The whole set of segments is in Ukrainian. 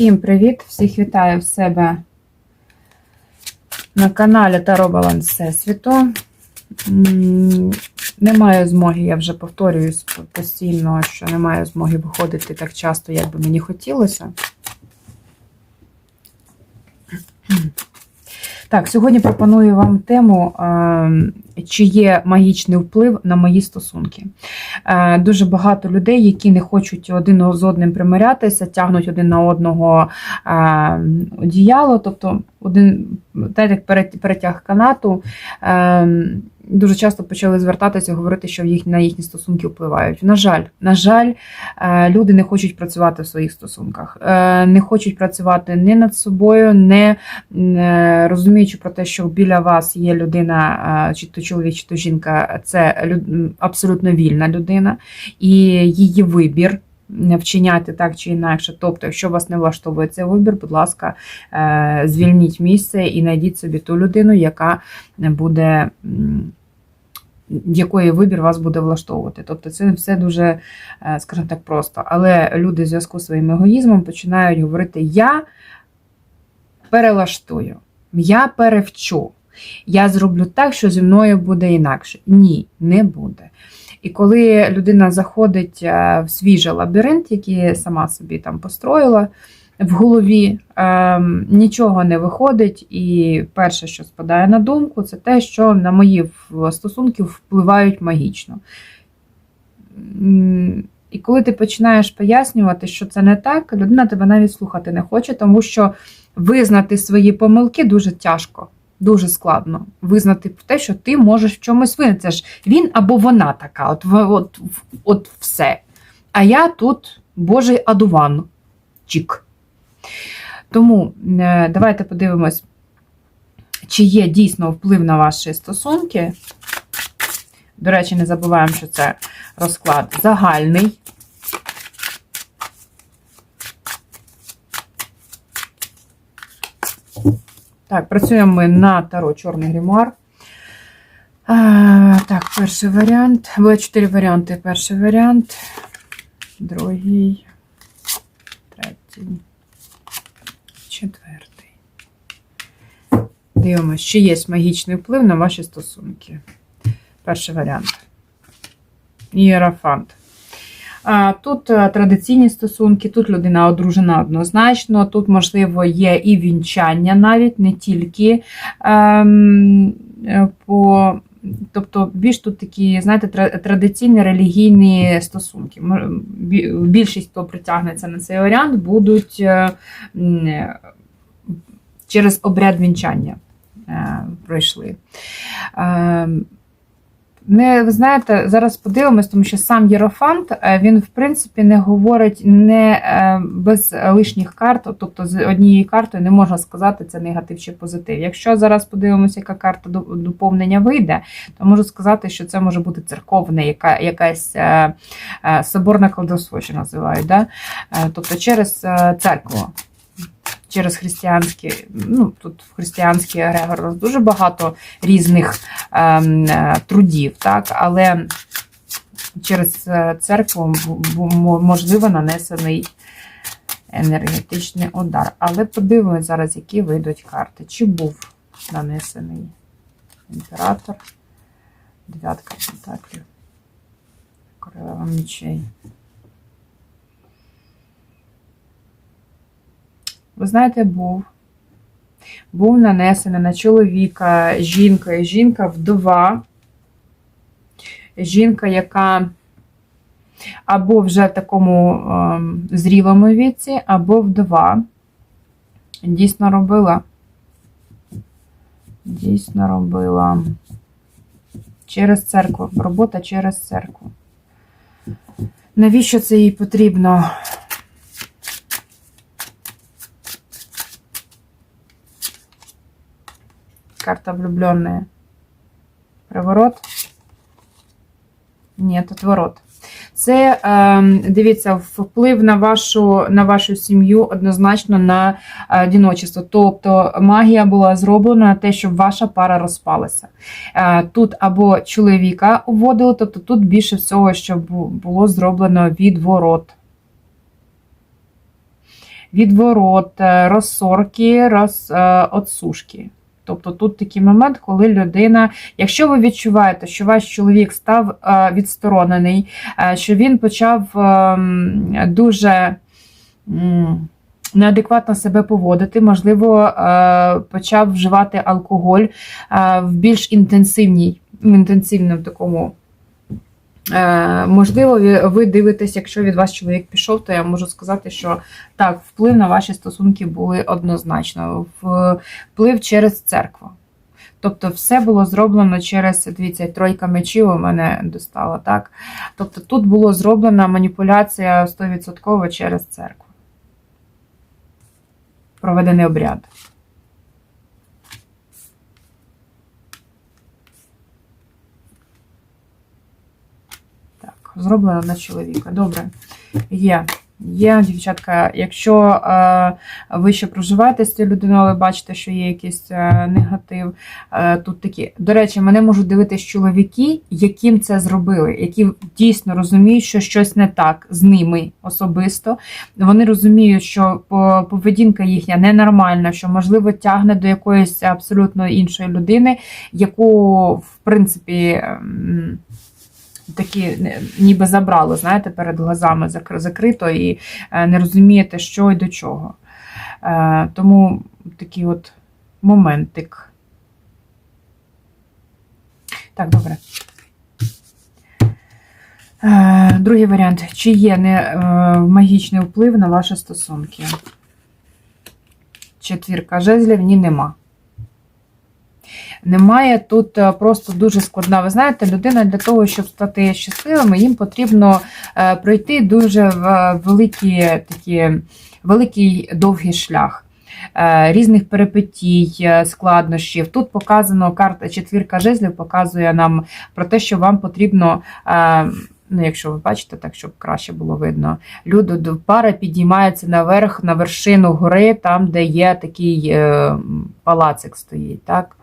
Всім привіт! Всіх вітаю в себе на каналі Таро Баланс Всесвіту. Не Немає змоги, я вже повторююсь постійно, що немає змоги виходити так часто, як би мені хотілося. Так, сьогодні пропоную вам тему, чи є магічний вплив на мої стосунки. Дуже багато людей, які не хочуть один з одним примирятися, тягнуть один на одного одіяло, тобто один так як перетяг канату. Дуже часто почали звертатися, говорити, що їх, на їхні стосунки впливають. На жаль, на жаль, е, люди не хочуть працювати в своїх стосунках, е, не хочуть працювати не над собою, не е, розуміючи про те, що біля вас є людина, чи то чоловік, чи то жінка, це абсолютно вільна людина, і її вибір. Вчиняти так чи інакше. Тобто, якщо вас не влаштовує цей вибір, будь ласка, звільніть місце і знайдіть собі ту людину, яка буде, якої вибір вас буде влаштовувати. Тобто, це все дуже, е, скажімо так, просто. Але люди в зв'язку з своїм егоїзмом починають говорити: я перелаштую, я перевчу, я зроблю так, що зі мною буде інакше. Ні, не буде. І коли людина заходить е, в свій же лабіринт, який сама собі там построїла в голові, ем, нічого не виходить, і перше, що спадає на думку, це те, що на мої стосунки впливають магічно. І коли ти починаєш пояснювати, що це не так, людина тебе навіть слухати не хоче, тому що визнати свої помилки дуже тяжко. Дуже складно визнати те, що ти можеш в чомусь винен. Це ж він або вона така, от, от, от все. А я тут Божий адуван. Чік. Тому е, давайте подивимось, чи є дійсно вплив на ваші стосунки. До речі, не забуваємо, що це розклад загальний. Так, працюємо ми на таро Чорний грімуар. А, так, перший варіант. Було чотири варіанти. Перший варіант, другий, третій, четвертий. Дивимось, чи є магічний вплив на ваші стосунки. Перший варіант. Ієрофант. Тут е, традиційні стосунки, тут людина одружена однозначно, тут, можливо, є і вінчання навіть, не тільки ем, е, по. Тобто, більш тут такі, знаєте, традиційні релігійні стосунки. Більшість, хто притягнеться на цей варіант, будуть е, через обряд вінчання пройшли. Ем, не, ви знаєте, зараз подивимось, тому що сам Єрофант, е, він, в принципі, не говорить не е, без лишніх карт, тобто з однією картою не можна сказати, це негатив чи позитив. Якщо зараз подивимося, яка карта доповнення вийде, то можу сказати, що це може бути церковне, яка, якась е, е, соборне колдовство, називають. Да? Е, Тобто через е, церкву. Через християнські, ну тут в християнський нас дуже багато різних ем, е, трудів, так, але через е, церкву можливо нанесений енергетичний удар. Але подивимось зараз, які вийдуть карти. Чи був нанесений імператор, дев'ятка пентаклів, королева мечей. Ви знаєте, був. Був нанесений на чоловіка, жінка, жінка вдова. Жінка, яка або вже в такому ем, зрілому віці, або вдова. Дійсно робила. Дійсно робила. Через церкву. Робота через церкву. Навіщо це їй потрібно? Карта влюбленная. Приворот? Ні, тут ворот. Це, ем, дивіться, вплив на вашу, на вашу сім'ю однозначно на е, одиночество. Тобто магія була зроблена на те, щоб ваша пара розпалася. Е, Тут або чоловіка уводили, тобто тут більше всього, що було зроблено відворот. відворот, е, розсорки, роз, отсушки. Тобто тут такий момент, коли людина, якщо ви відчуваєте, що ваш чоловік став е, відсторонений, е, що він почав ем, дуже неадекватно себе поводити, можливо, е, почав вживати алкоголь е, в більш інтенсивній, інтенсивному такому. Е, Можливо, ви- ви дивитесь, якщо від вас чоловік пішов, то я можу сказати, що так, вплив на ваші стосунки були однозначно. Вплив через церкву. Тобто, все було зроблено через, дивіться, тройка мечів у мене достала, так? Тобто тут було зроблена маніпуляція 100% через церкву. Проведений обряд. Зроблено на чоловіка. Добре. Є. Є, дівчатка, якщо е, ви ще проживаєте з цією людиною, але бачите, що є якийсь е, негатив, е, тут такі. До речі, мене можуть дивитись чоловіки, яким це зробили, які дійсно розуміють, що щось не так з ними особисто. Вони розуміють, що поведінка їхня ненормальна, що, можливо, тягне до якоїсь абсолютно іншої людини, яку, в принципі, м, такі е, ніби забрало, знаєте, перед глазами закрито і е, не розумієте, що і до чого. Е, Тому такий от моментик. Так, добре. Другий варіант. Чи є не, магічний вплив на ваші стосунки? Четвірка жезлів, ні, нема. Немає тут е, просто дуже складна. Ви знаєте, людина для того, щоб стати щасливими, їм потрібно е, пройти дуже в- великі такі, великий довгий шлях. е, Різних перипетій, е, складнощів. Тут показано карта четвірка жезлів показує нам про те, що вам потрібно, е, ну, якщо ви бачите, так щоб краще було видно, люди пара підіймається наверх, на вершину гори, там, де є такий е, палацик стоїть. так?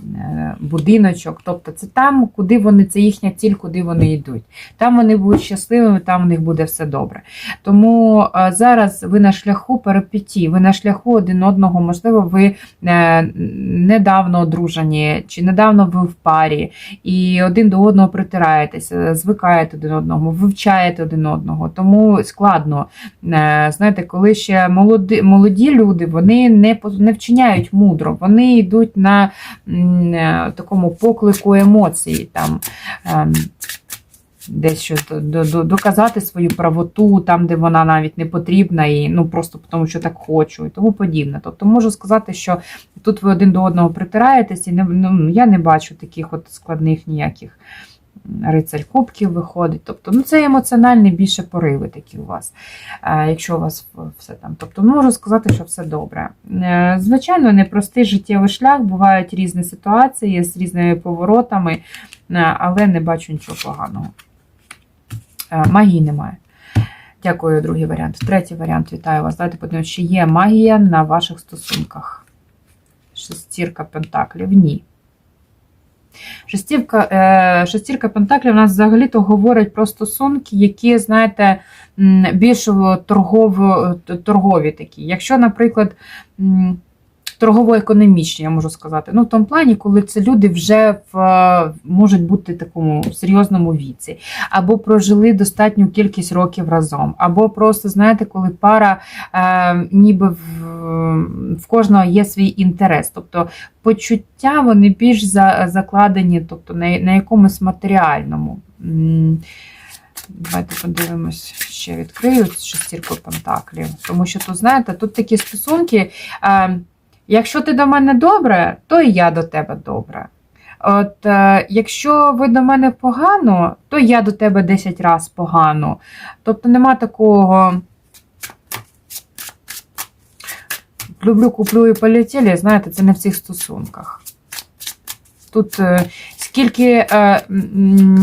Е, будиночок. Тобто це там, куди вони, це їхня ціль, куди вони йдуть. Там вони будуть щасливими, там в них буде все добре. Тому е, зараз ви на шляху перипетій, ви на шляху один одного, можливо, ви е, недавно одружені, чи недавно ви в парі, і один до одного притираєтеся, звикаєте один одного, вивчаєте один одного. Тому складно. Знаєте, коли ще молоді, молоді люди, вони не, не вчиняють мудро, вони йдуть на такому поклику емоцій, там ем, десь щось до- до- до- доказати свою правоту, там, де вона навіть не потрібна, і ну просто тому, що так хочу, і тому подібне. Тобто можу сказати, що тут ви один до одного притираєтесь, і не, ну, я не бачу таких от складних ніяких. Рицарь кубків виходить. Тобто, ну це емоціональні більше пориви такі у вас, е, якщо у вас все там. Тобто, можу сказати, що все добре. Е, Звичайно, непростий життєвий шлях, бувають різні ситуації з різними поворотами, е, але не бачу нічого поганого. Магії немає. Дякую, другий варіант. Третій варіант, вітаю вас. Давайте подивимося, чи є магія на ваших стосунках. Шестірка пентаклів. Ні. Шестірка, е, шестірка пентаклів у нас взагалі-то говорить про стосунки, які, знаєте, більш торгово, торгові такі. Якщо, наприклад, торгово-економічні, я можу сказати, ну в тому плані, коли це люди вже в, е, можуть бути в такому серйозному віці, або прожили достатню кількість років разом, або просто, знаєте, коли пара е, ніби в, в кожного є свій інтерес. Тобто почуття вони більш за, закладені, тобто на, на якомусь матеріальному. Давайте подивимось, ще відкрию шестірку пентаклів. Тому що тут, знаєте, тут такі стосунки. Е, якщо ти до мене добре, то і я до тебе добре. От е, якщо ви до мене погано, то я до тебе 10 разів погано. Тобто нема такого. Люблю, куплю і полетіли, знаєте, це не в цих стосунках. Тут е, скільки, е,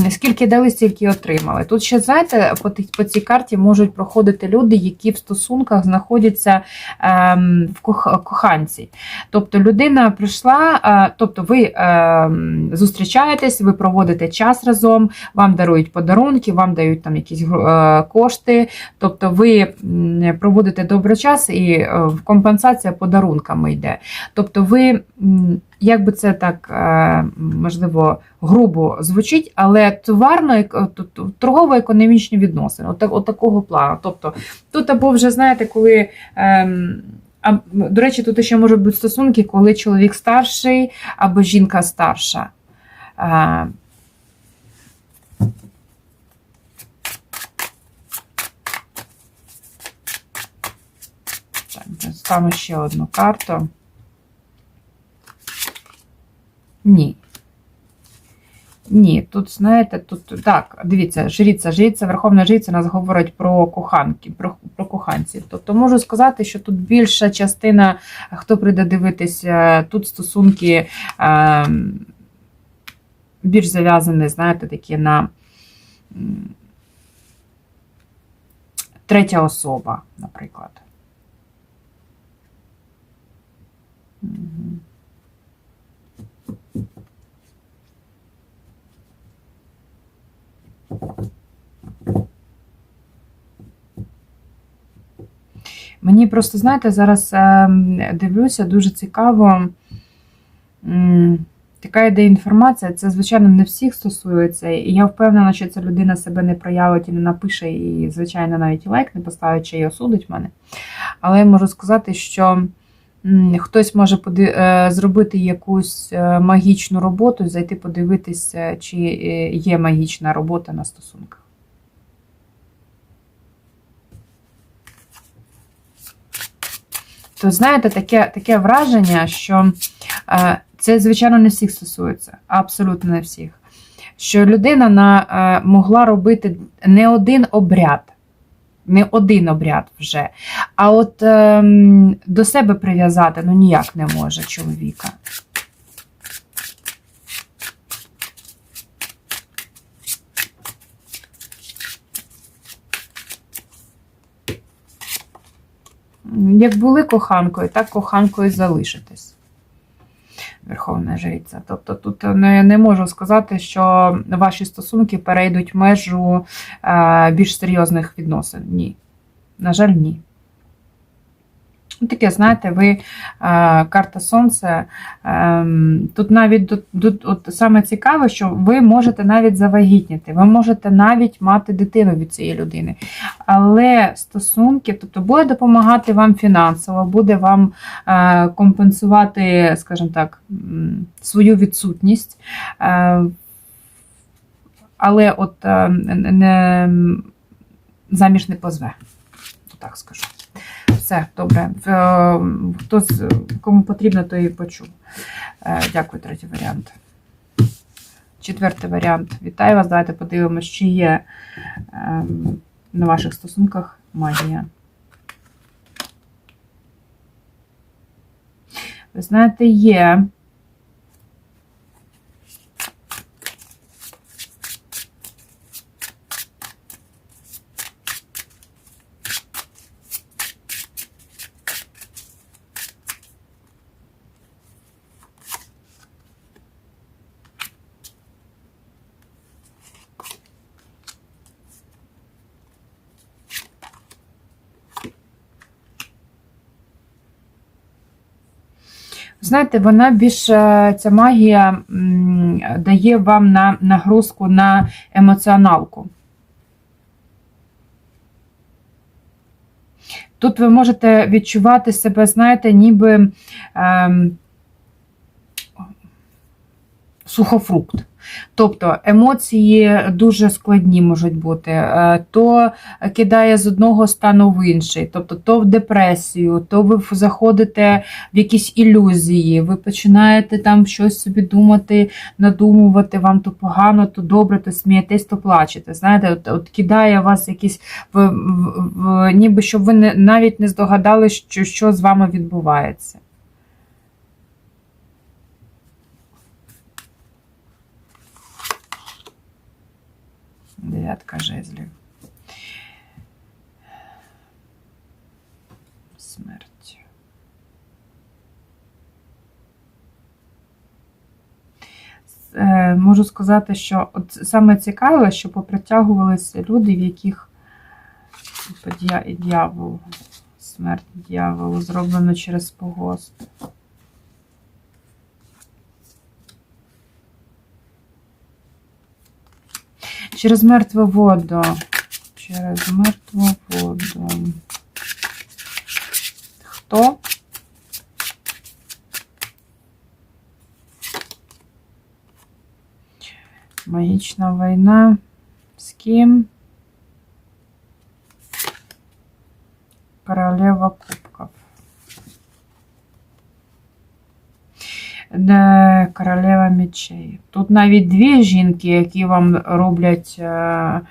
скільки дали, стільки отримали. Тут ще, знаєте, по, по цій карті можуть проходити люди, які в стосунках знаходяться ем, в коханці. Тобто людина прийшла, е, тобто ви ем, зустрічаєтесь, ви проводите час разом, вам дарують подарунки, вам дають там якісь кошти. Тобто ви проводите добрий час і компенсація подарунками йде. Тобто ви, як би це так е, можливо грубо звучить, але товарно торгово-економічні відносини, от, от такого плану. Тобто тут або вже знаєте, коли. Ем, а, до речі, тут ще можуть бути стосунки, коли чоловік старший або жінка старша. Е, Так, достану ще одну карту. Ні. Ні, тут, знаєте, тут так, дивіться, жриця, жриця, верховна жриця нас говорить про коханки, про, про коханців. Тобто можу сказати, що тут більша частина, хто прийде дивитися, тут стосунки е, більш зав'язані, знаєте, такі на третя особа, наприклад. Мгм. Мені просто, знаєте, зараз ем, дивлюся, дуже цікаво. Така йде інформація, це, звичайно, не всіх стосується. І я впевнена, що ця людина себе не проявить і не напише, і, звичайно, навіть лайк не поставить, чи і осудить мене. Але я можу сказати, що хтось може е, зробити якусь е, магічну роботу, зайти подивитися, чи е, є магічна робота на стосунках. То знаєте, таке, таке враження, що е, це, звичайно, не всіх стосується, абсолютно не всіх. Що людина на, е, могла робити не один обряд, не один обряд вже, а от ем, до себе прив'язати ну ніяк не може чоловіка. Як були коханкою, так коханкою залишитесь. Верховна жриця. Тобто тут не, не можу сказати, що ваші стосунки перейдуть межу е, більш серйозних відносин. Ні. На жаль, ні. Ну, Таке, знаєте, ви е, карта Сонце. Е, тут навіть тут, от саме цікаве, що ви можете навіть завагітніти, ви можете навіть мати дитину від цієї людини. Але стосунки, тобто буде допомагати вам фінансово, буде вам е, компенсувати, скажімо так, свою відсутність. Е, але от не, заміж не позве. Так скажу. Все, добре. Е, Хто кому потрібно, то і почув. Е, Дякую, третій варіант. Четвертий варіант. Вітаю вас. Давайте подивимось, чи є ем, на ваших стосунках магія. Ви знаєте, є. Знаєте, вона більш ця магія дає вам на нагрузку на емоціоналку. Тут ви можете відчувати себе, знаєте, ніби ем, сухофрукт. Тобто емоції дуже складні можуть бути, Е, то кидає з одного стану в інший, тобто то в депресію, то ви заходите в якісь ілюзії, ви починаєте там щось собі думати, надумувати, вам то погано, то добре, то смієтесь, то плачете. Знаєте, от, от кидає вас якісь в, в, в ніби щоб ви не, навіть не здогадали, що, що з вами відбувається. Дев'ятка жезлів. Смерть. Е, Можу сказати, що от саме цікаве, що попритягувалися люди, в яких дьявол, смерть дьяволу зроблено через погост. Через мертву воду. Через мертву воду. Хто? Магічна війна. З ким? Королева кубков. Де королева мечей. Тут навіть дві жінки, які вам роблять е, е,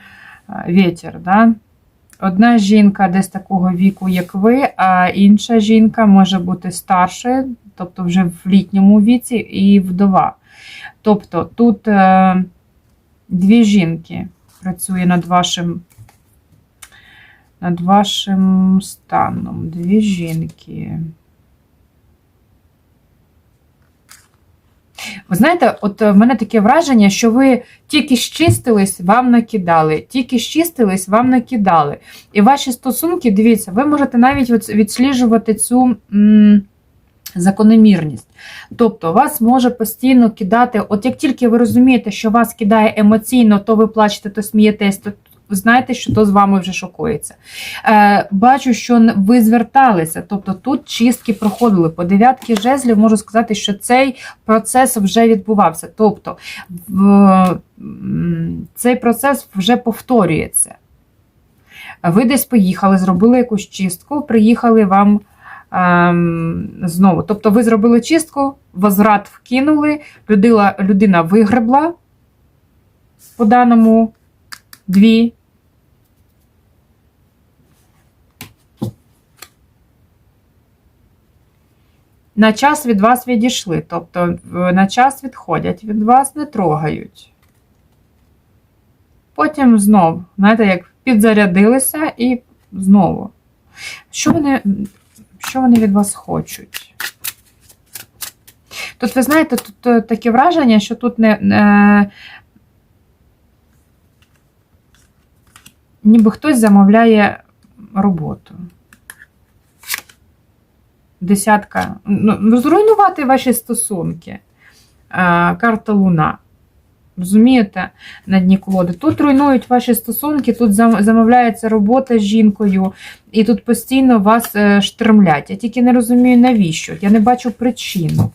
вітер. Да? Одна жінка десь такого віку, як ви, а інша жінка може бути старшою, тобто вже в літньому віці, і вдова. Тобто тут е, дві жінки працює над вашим над вашим станом. Дві жінки. Ви знаєте, от в мене таке враження, що ви тільки щистились, вам накидали, тільки щистились, вам накидали. І ваші стосунки, дивіться, ви можете навіть відсліджувати цю закономірність. Тобто, вас може постійно кидати, от як тільки ви розумієте, що вас кидає емоційно, то ви плачете, то смієтесь, то знаєте, що то з вами вже шокується. Е, бачу, що ви зверталися, тобто тут чистки проходили. По дев'ятки жезлів можу сказати, що цей процес вже відбувався. Тобто в, цей процес вже повторюється. Ви десь поїхали, зробили якусь чистку, приїхали вам ем, знову. Тобто ви зробили чистку, возврат вкинули, людина, людина вигребла по даному дві. На час від вас відійшли, тобто на час відходять, від вас не трогають. Потім знов, знаєте, як підзарядилися і знову. Що вони, що вони від вас хочуть? Тут, ви знаєте, тут е, таке враження, що тут не. не ніби хтось замовляє роботу. Десятка. Ну, зруйнувати ваші стосунки. Е, Карта Луна. Розумієте, на дні колоди. Тут руйнують ваші стосунки, тут замовляється робота з жінкою, і тут постійно вас е, штормлять. Я тільки не розумію, навіщо. Я не бачу причину.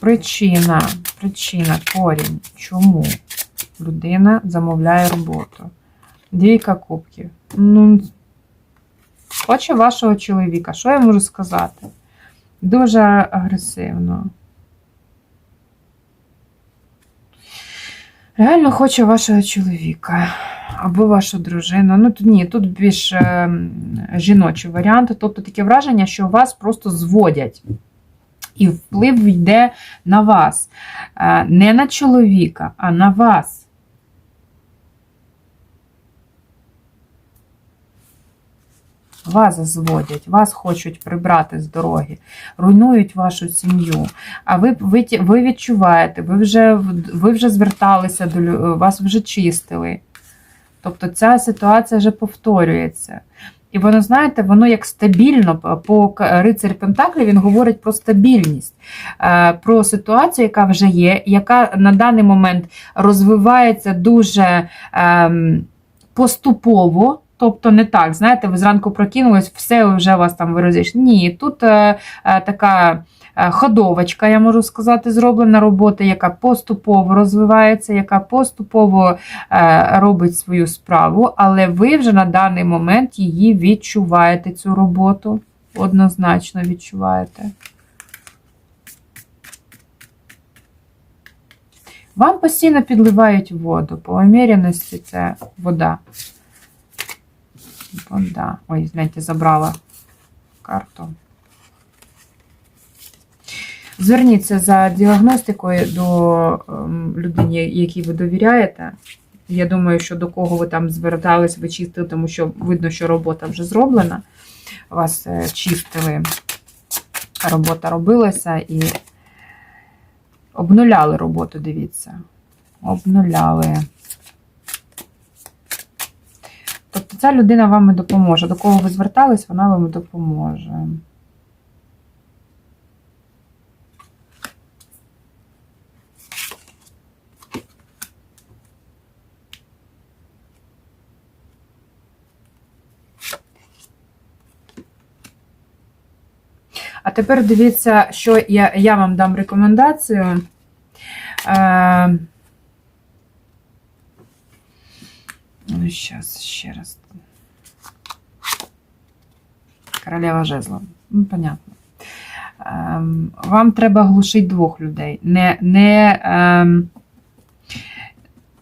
Причина, причина, корінь. Чому людина замовляє роботу? Двійка кубків. Ну, хоче вашого чоловіка. Що я можу сказати? Дуже агресивно. Реально хоче вашого чоловіка або вашу дружину. Ну, тут ні, тут більш е, жіночий варіант. Тобто таке враження, що вас просто зводять. І вплив йде на вас. Е, Не на чоловіка, а на вас. Вас зводять, вас хочуть прибрати з дороги, руйнують вашу сім'ю. А ви, ви, ви відчуваєте, ви вже, ви вже зверталися до вас вже чистили. Тобто ця ситуація вже повторюється. І воно, знаєте, воно як стабільно по рицарь Пентаклі він говорить про стабільність, е, про ситуацію, яка вже є, яка на даний момент розвивається дуже ем, поступово. Тобто не так, знаєте, ви зранку прокинулись, все вже у вас там ви розійшли. Ні, тут е, е, така е, ходовочка, я можу сказати, зроблена робота, яка поступово розвивається, яка поступово е, робить свою справу, але ви вже на даний момент її відчуваєте, цю роботу. Однозначно відчуваєте. Вам постійно підливають воду. По уміряності це вода. Вода. Ой, знаєте, забрала карту. Зверніться за діагностикою до ем, людині, якій ви довіряєте. Я думаю, що до кого ви там звертались, ви чистили, тому що видно, що робота вже зроблена. Вас е, чистили, робота робилася і обнуляли роботу, дивіться. Обнуляли. Тобто ця людина вам і допоможе. До кого ви звертались, вона вам допоможе. А тепер дивіться, що я, я вам дам рекомендацію. Е, ну, зараз ще раз. Королева жезла. Ну, понятно. Ем, вам треба глушити двох людей. Не, не, ем,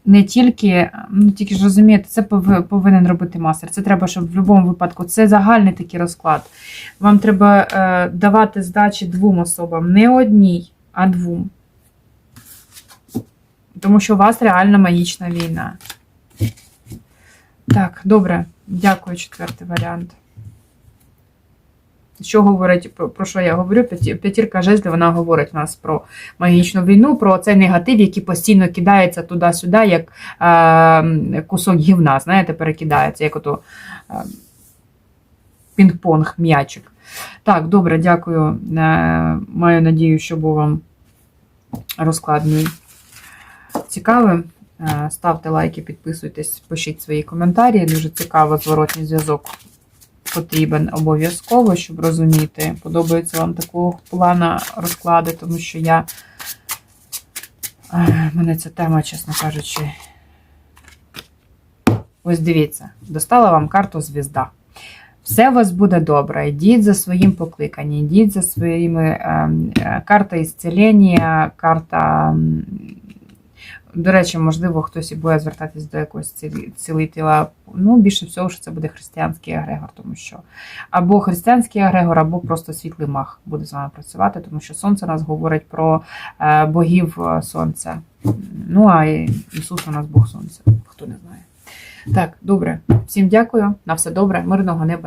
не тільки, ну тільки ж розумієте, це пов- повинен робити мастер. Це треба, щоб в будь-якому випадку це загальний такий розклад. Вам треба е, давати здачі двом особам, не одній, а двом. Тому що у вас реально магічна війна. Так, добре, дякую, четвертий варіант. Що говорить, про, що я говорю? П'ятірка жезлів, вона говорить у нас про магічну війну, про цей негатив, який постійно кидається туди-сюди, як е, кусок гівна, знаєте, перекидається, як ото е, пінг-понг, м'ячик. Так, добре, дякую. Е, Маю надію, що був вам розклад мій цікавим. Е, Ставте лайки, підписуйтесь, пишіть свої коментарі. Дуже цікаво, зворотній зв'язок потрібен обов'язково, щоб розуміти, подобається вам такого плана розклади, тому що я. Е, Мене ця тема, чесно кажучи. Ось дивіться, достала вам карту звізда. Все у вас буде добре. Йдіть за своїм покликанням, йдіть за своїми ем, е, карта ісцілення, карта. До речі, можливо, хтось і буде звертатись до якогось цілителя. Ну, більше всього, що це буде християнський егрегор, тому що або християнський егрегор, або просто світлий мах буде з вами працювати, тому що сонце нас говорить про е, богів е, сонця. Ну, а Ісус у нас Бог сонця, хто не знає. Так, добре. Всім дякую. На все добре, мирного неба.